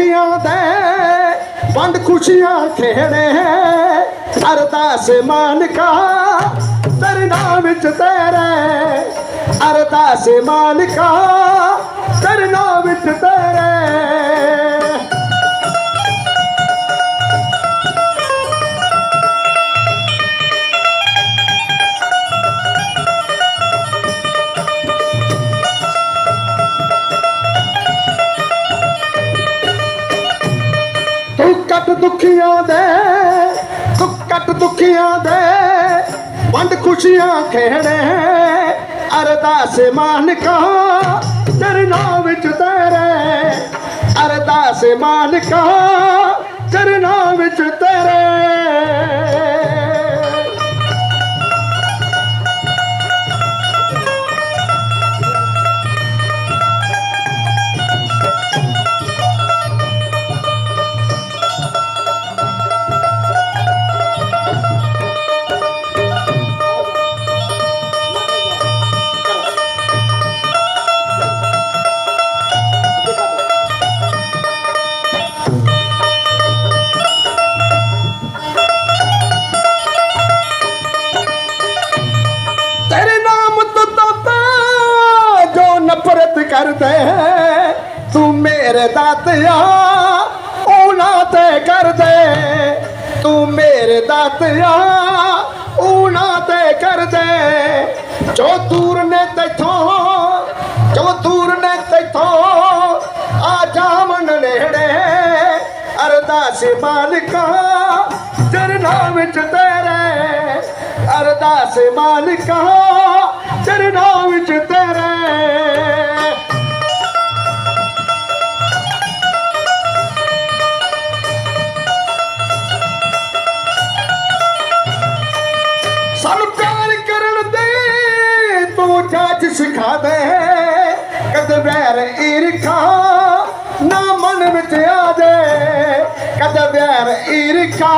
ਕੱਟ ਦੇ ਵੰਡ ਖੁਸ਼ੀਆਂ ਖੇੜੇ। ਅਰਦਾਸ ਮਾਲਕਾ ਤੇਰੇ ਨਾਮ ਵਿੱਚ ਤੇਰੇ। ਅਰਦਾਸ ਮਾਲਕਾ ਤੇਰੇ ਨਾਮ ਵਿੱਚ ਤੇਰੇ। ਦੁਖੀਆਂ ਦੇ ਤੂੰ ਕੱਟ ਦੁਖੀਆਂ ਦੇ, ਵੰਡ ਖੁਸ਼ੀਆਂ ਖੇੜੇ। ਅਰਦਾਸ ਮਾਨਕਾ, ਤੇਰੇ ਵਿੱਚ ਤੇਰੇ। ਅਰਦਾਸ ਮਾਨਕਾ, ਤੇਰੇ ਵਿੱਚ ਤੇਰੇ। ਜੋ ਨਫ਼ਰਤ ਕਰਦੇ ਤੂੰ ਮੇਰੇ ਦਾਤਿਆ ਉਹਨਾਂ ਤੇ ਕਰਦੇ ਤੂੰ ਮੇਰੇ ਦਾਤਿਆ ਉਹਨਾਂ ਤੇ ਕਰਦੇ ਜੋ ਦੂਰ ਨੇ ਤੇਥੋਂ ਜੋ ਦੂਰ ਨੇ ਤੇਥੋਂ ਆ ਜਾਵਣ ਨੇੜੇ ਅਰਦਾਸ ਮਾਲਕਾ ਚਰਨਾਂ ਵਿੱਚ ਤੇਰੇ ਅਰਦਾਸ ਮਾਲਕਾ ਚਰਨਾਂ ਵਿੱਚ ਤੇਰੇ ਈਰਖਾ ਨਾ ਮਨ ਵਿੱਚ ਆ ਜੇ ਕਦ ਵੈਰ ਈਰਖਾ,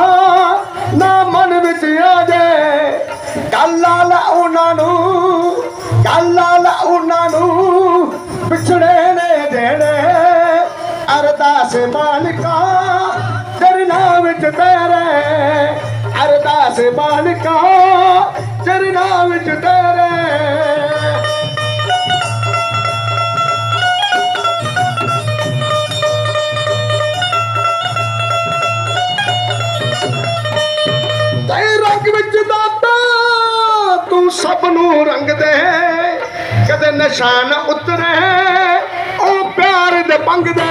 ਨਾ ਮਨ ਵਿੱਚ ਆ ਜੇ ਗੱਲਾਂ ਲਾ ਉਹਨਾਂ ਨੂੰ, ਗੱਲਾਂ ਲਾ ਉਹਨਾਂ ਨੂੰ ਪਿਛੜੇ ਨੇ ਦੇਣੇ। ਅਰਦਾਸ ਮਾਲਕਾ ਚਰਨਾਂ ਵਿੱਚ ਤੇਰੇ। ਅਰਦਾਸ ਮਾਲਕਾ ਚਰਨਾਂ ਵਿੱਚ ਤੇਰੇ। ਵਿੱਚ ਦਾਤਾ ਤੂੰ ਸਭ ਨੂੰ ਰੰਗ ਦੇ। ਕਦੇ ਨਿਸ਼ਾਨ ਉਤਰੇ, ਉਹ ਪਿਆਰ ਦੇ ਪੰਗਦੇ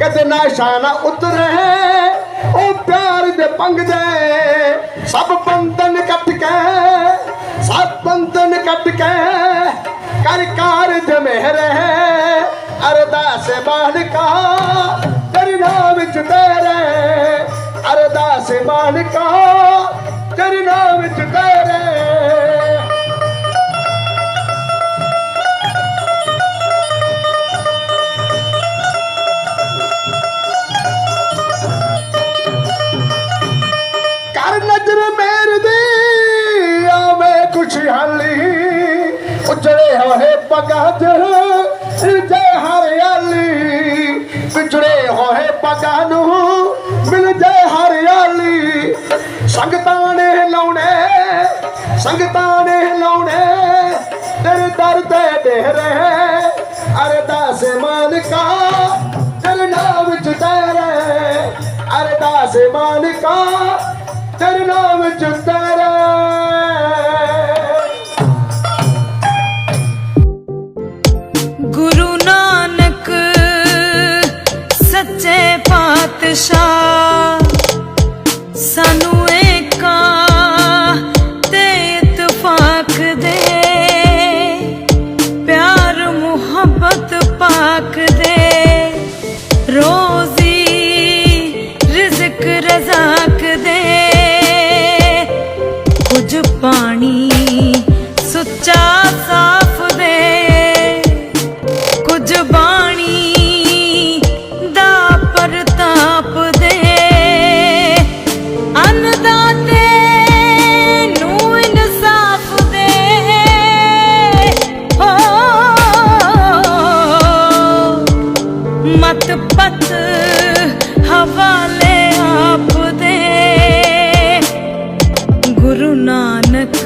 ਕਦੇ ਨਿਸ਼ਾਨ ਉਤਰੇ, ਉਹ ਪਿਆਰ ਦੇ ਪੰਗਦੇ ਸਭ ਬੰਧਨ ਕੱਟ ਕੇ, ਸਭ ਬੰਧਨ ਕੱਟ ਕੇ, ਕਰ ਕਾਰਜ ਮਹਿਰੇ। ਅਰਦਾਸ ਮਾਲਕਾ ਤੇਰੇ ਨਾਮ ਵਿੱਚ ਤੇਰੇ। ਅਰਦਾਸ ਮਾਲਕਾ ਤੇਰੇ ਵਿੱਚ ਤੇਰੇ। ਨਜ਼ਰ ਮੇਰ ਦੀ, ਆਵੇ ਖੁਸ਼ਹਾਲੀ ਉਜੜੇ ਹੋਏ ਪਗਾਂ ਤੇ ਹਰਿਆਲੀ ਵਿਛੜੇ ਹੋਏ ਪਗਾਂ ਨੂੰ ਮਿਲ ਜੈ ਹਰਿਆਲੀ ਸੰਗਤਾਂ ਨੇ ਲਾਉਣੇ, ਸੰਗਤਾਂ ਨੇ ਲਾਉਣੇ। ਤੇਰੇ ਦਰ ਤੇ ਡੇਰੇ ਅਰਦਾਸ ਮਾਲਕਾ ਤੇਰੇ ਨਾਮ ਵਿੱਚ ਤੇਰੇ ਅਰਦਾਸ ਮਾਲਕਾ ਤੇਰੇ ਨਾਮ ਵਿੱਚ ਅਤ ਪਤ ਹਵਾਲੇ ਆਪ ਦੇ ਗੁਰੂ ਨਾਨਕ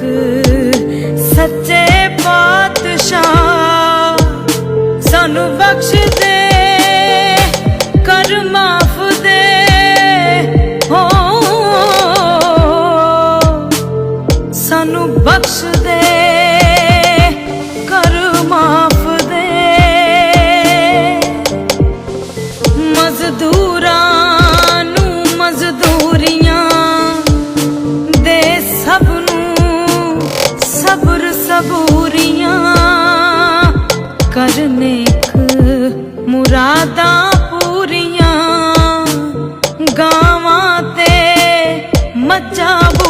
ਸੱਚੇ ਪਾਤਸ਼ਾਹ ਸਾਨੂੰ ਬਖਸ਼ ਦੇ ਕਰਮਾ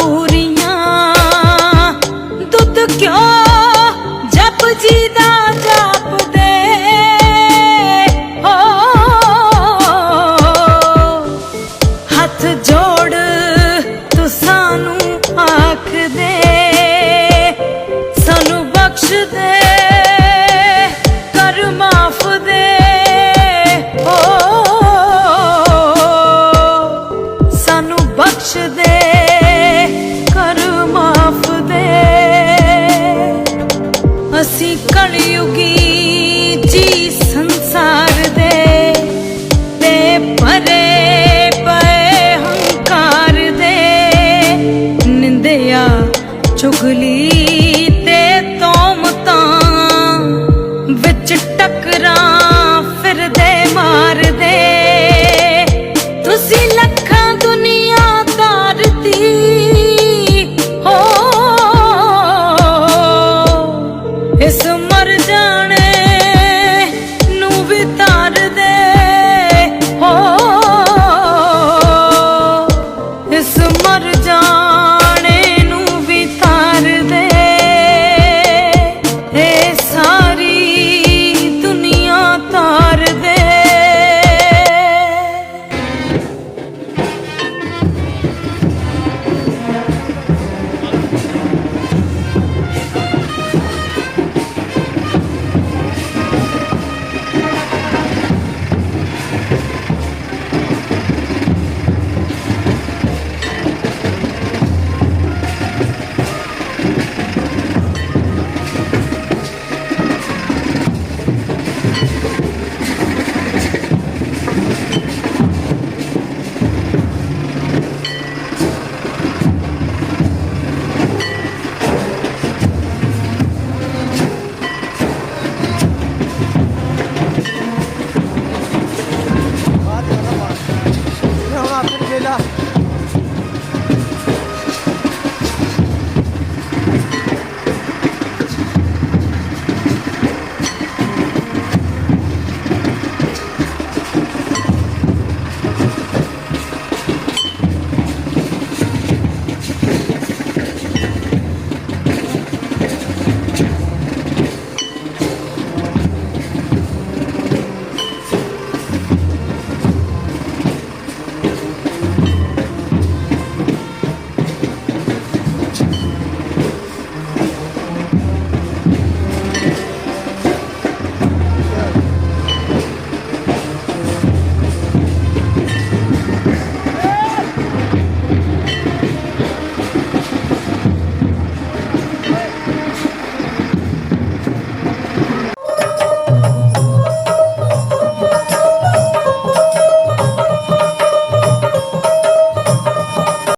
Nuri ਕਲਯੁਗੀ ਜੀ ਸੰਸਾਰ